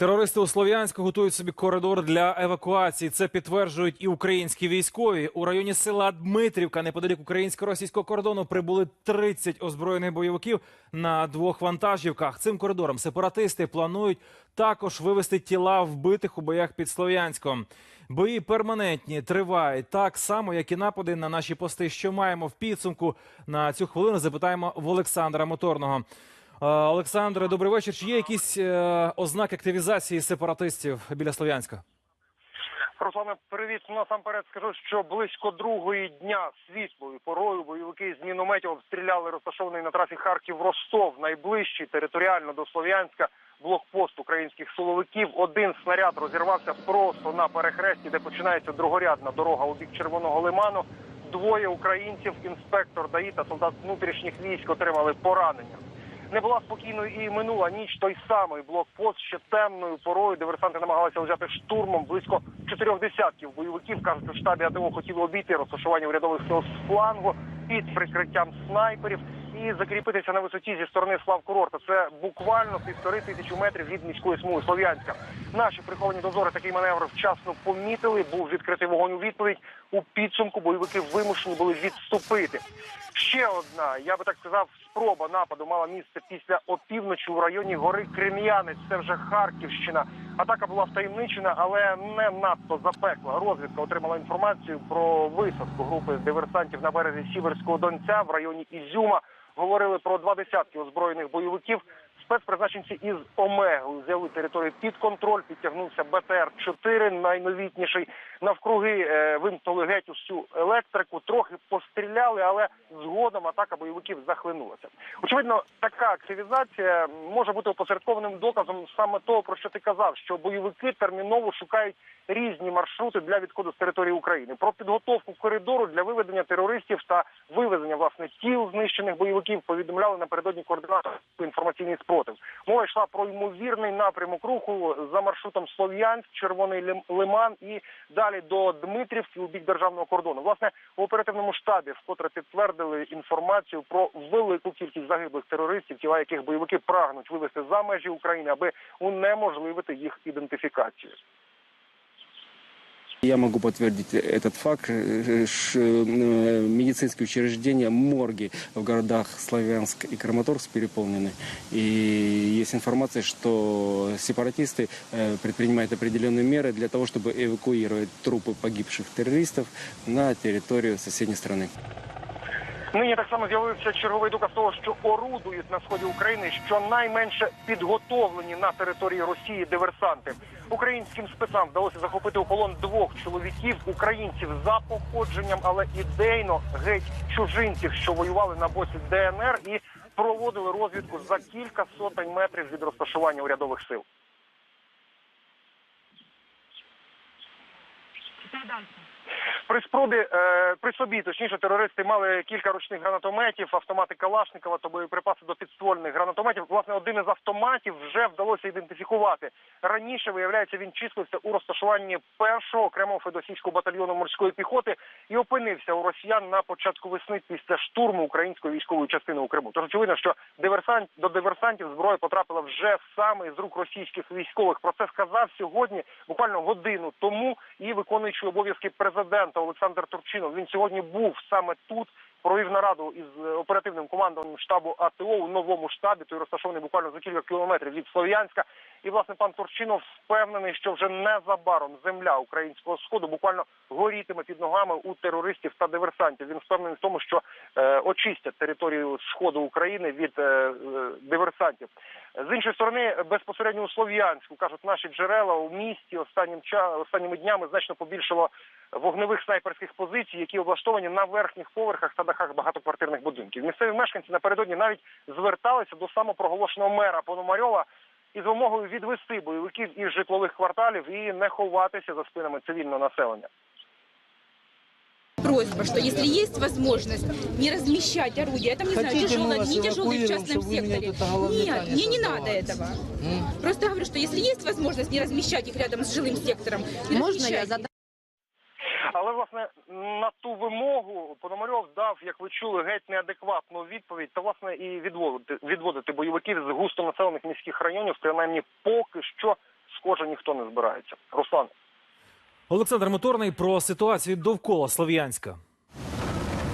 Терористи у Слов'янську готують собі коридор для евакуації. Це підтверджують і українські військові. У районі села Дмитрівка, неподалік українсько-російського кордону, прибули 30 озброєних бойовиків на двох вантажівках. Цим коридором сепаратисти планують також вивести тіла вбитих у боях під Слов'янськом. Бої перманентні тривають так само, як і напади на наші пости. Що маємо в підсумку на цю хвилину? Запитаємо в Олександра Моторного. Е, Олександре, добрий вечір. Чи є якісь е, ознаки активізації сепаратистів біля Слов'янська? Руслане, привіт. Насамперед скажу, що близько другої дня світлою порою бойовики з мінометів обстріляли розташований на трасі Харків-Ростов, найближчий територіально до Слов'янська блокпост українських силовиків. Один снаряд розірвався просто на перехресті, де починається другорядна дорога у бік Червоного лиману. Двоє українців, інспектор ДАІ та солдат внутрішніх військ отримали поранення. Не була спокійною і минула ніч. Той самий блокпост ще темною порою. Диверсанти намагалися взяти штурмом близько чотирьох десятків бойовиків. кажуть, у штабі АТО хотіли обійти розташування урядових сил з флангу під прикриттям снайперів і закріпитися на висоті зі сторони Славкурорта. Це буквально півтори тисячі метрів від міської смуги Слов'янська. Наші приховані дозори такий маневр вчасно помітили. Був відкритий вогонь у відповідь. У підсумку бойовики вимушені були відступити. Ще одна, я би так сказав, спроба нападу мала місце після опівночі у районі гори Крем'янець. Це вже Харківщина. Атака була втаємничена, але не надто запекла. Розвідка отримала інформацію про висадку групи диверсантів на березі Сіверського Донця в районі Ізюма. Говорили про два десятки озброєних бойовиків. Спецпризначенці із Омегою взяли територію під контроль. Підтягнувся БТР-4, найновітніший. Навкруги е, вимкнули геть усю електрику, трохи постріляли, але згодом атака бойовиків захлинулася. Очевидно, така активізація може бути опосередкованим доказом саме того, про що ти казав, що бойовики терміново шукають різні маршрути для відходу з території України. Про підготовку коридору для виведення терористів та вивезення власне тіл знищених бойовиків повідомляли напередодні координатор інформаційний спротив. Мова йшла про ймовірний напрямок руху за маршрутом Слов'янськ, Червоний Лим- Лиман і далі до Дмитрівки у бік державного кордону. Власне в оперативному штабі вкотре підтвердили інформацію про велику кількість загиблих терористів, тіла яких бойовики прагнуть вивести за межі України, аби унеможливити їх ідентифікацію. Я могу подтвердить этот факт. Э, ш- э, Медицинские учреждения, морги в городах Славянск и Краматорск переполнены. И есть информация, что сепаратисты э, предпринимают определенные меры для того, чтобы эвакуировать трупы погибших террористов на территорию соседней страны. Нині так само з'явився черговий доказ того, що орудують на сході України щонайменше підготовлені на території Росії диверсанти. Українським спецам вдалося захопити у полон двох чоловіків, українців за походженням, але ідейно геть чужинців, що воювали на боці ДНР і проводили розвідку за кілька сотень метрів від розташування урядових сил. При спробі е, при собі, точніше, терористи мали кілька ручних гранатометів, автомати Калашникова та боєприпаси до підствольних гранатометів. Власне, один із автоматів вже вдалося ідентифікувати. Раніше виявляється, він числився у розташуванні першого окремого федосійського батальйону морської піхоти і опинився у росіян на початку весни після штурму української військової частини у Криму. Тож очевидно, що диверсант до диверсантів зброя потрапила вже саме з рук російських військових. Про це сказав сьогодні, буквально годину тому, і виконуючий обов'язки президента Олександр Турчинов. Він сьогодні був саме тут. Провів нараду із е, оперативним командуванням штабу АТО у новому штабі, той розташований буквально за кілька кілометрів від Слов'янська. І власне пан Турчинов впевнений, що вже незабаром земля українського сходу буквально горітиме під ногами у терористів та диверсантів. Він впевнений в тому, що е, очистять територію сходу України від е, е, диверсантів. З іншої сторони, безпосередньо у Слов'янську кажуть наші джерела у місті останнім останніми днями значно побільшало вогневих снайперських позицій, які облаштовані на верхніх поверхах та дахах багатоквартирних будинків. Місцеві мешканці напередодні навіть зверталися до самопроголошеного мера Пономарьова із вимогою відвести бойовиків із житлових кварталів і не ховатися за спинами цивільного населення. Просьба, что если есть возможность не размещать орудия, это не знаю, Хотите, мы тяжелые, вас не тяжелые в эвакуируем, частном чтобы вы меня секторе. тут головной Нет, танец мне не создавали? надо этого. Просто говорю, что если есть возможность не размещать их рядом с жилым сектором, не Можно я размещайте. задам? Але власне на ту вимогу Пономарьов дав, як ви чули, геть неадекватну відповідь, та власне і відводити відводити бойовиків з густонаселених міських районів, принаймні поки що схоже, ніхто не збирається. Руслан. Олександр Моторний про ситуацію довкола Слов'янська.